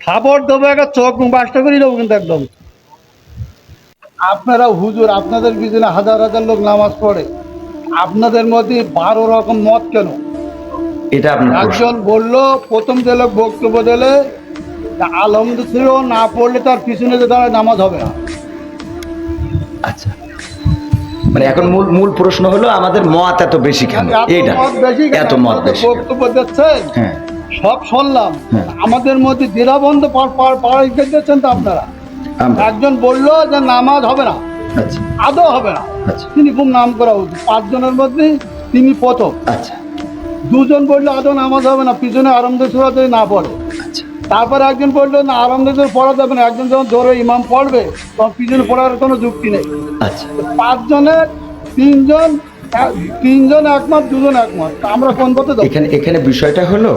খাবার দেবো একটা চোখ বাসটা করে দেবো কিন্তু একদম। আপনারা হুজুর আপনাদের পিছনে হাজার হাজার লোক নামাজ পড়ে। আপনাদের মধ্যে বারো রকম মত কেন? এটা একজন বলল প্রথম যে লোক বক্তব্য দিলে আলমদ ছিল না পড়লে তার পিছনে যে দাঁড়ায় নামাজ হবে না। আচ্ছা। মানে এখন মূল মূল প্রশ্ন হলো আমাদের মত এত বেশি কেন? এত এইটা মত বেশি এত মত বেশি বক্তব্য দিচ্ছেন? হ্যাঁ। সব শুনলাম। হ্যাঁ। আমাদের মধ্যে দ্বিধাবন্ধ পাড়াই দিচ্ছেন তো আপনারা? একজন বলল যে নামাজ হবে না। আচ্ছা। আদৌ হবে না। আচ্ছা। তিনি খুব নাম করা উচিত। পাঁচজনের মধ্যে তিনি প্রথম। আচ্ছা। দুজন বলল আদৌ নামাজ হবে না? পিছনে আরম্ভ সুরা যদি না পড়ে। তারপরে একজন বলল না যদি পড়া যাবে না। একজন যখন জোরে ইমাম পড়বে তখন পিছনে পড়ার কোনো যুক্তি নেই। আচ্ছা। পাঁচজনের তিনজন তিনজন একমত দুজন একমত। আমরা কোন পথে এখানে এখানে বিষয়টা হলো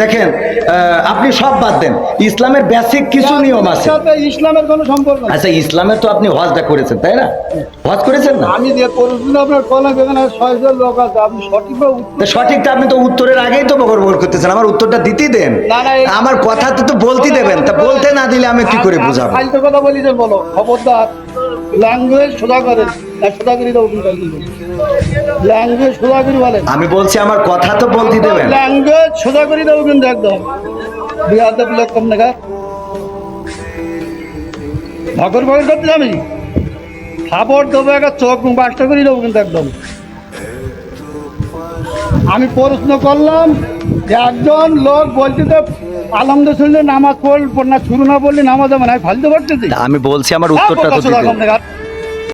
দেখেন আপনি সব বাদ দেন। ইসলামের বেসিক কিছু নিয়ম আছে। ইসলামের কোনো সম্পর্ক আচ্ছা ইসলামের তো আপনি হজটা করেছেন তাই না? হজ করেছেন না? আমি যে পড়েছিল আপনার কলম এখানে ছয়জন লোক আছে আপনি সঠিকভাবে সঠিকটা আপনি তো উত্তরের আগেই তো বকর বকর করতেছেন আমার উত্তরটা দিতেই দেন। আমার কথা তো তো বলতে দেবেন তা বলতে না দিলে আমি কি করে বুঝাবো? কথা বলি যে বলো খবরদার ল্যাঙ্গুয়েজ সোজা করেন ল্যাঙ্গুয়েজ সোজা করে বলেন আমি বলছি আমার কথা তো বলতে দেবেন। ল্যাঙ্গুয়েজ সোজা করে দেবো কিন্তু একদম। বিহার লোক কম দেখা ভগর ভগর করতে আমি খাবার দেবো একটা চোখ বাসটা করে দেবো কিন্তু একদম। আমি প্রশ্ন করলাম যে একজন লোক বলছে তো আলমদ শুনলে নামাজ পড়ল না শুরু না বললে নামাজ হবে না আমি ফালতু পড়তেছি আমি বলছি আমার উত্তরটা তো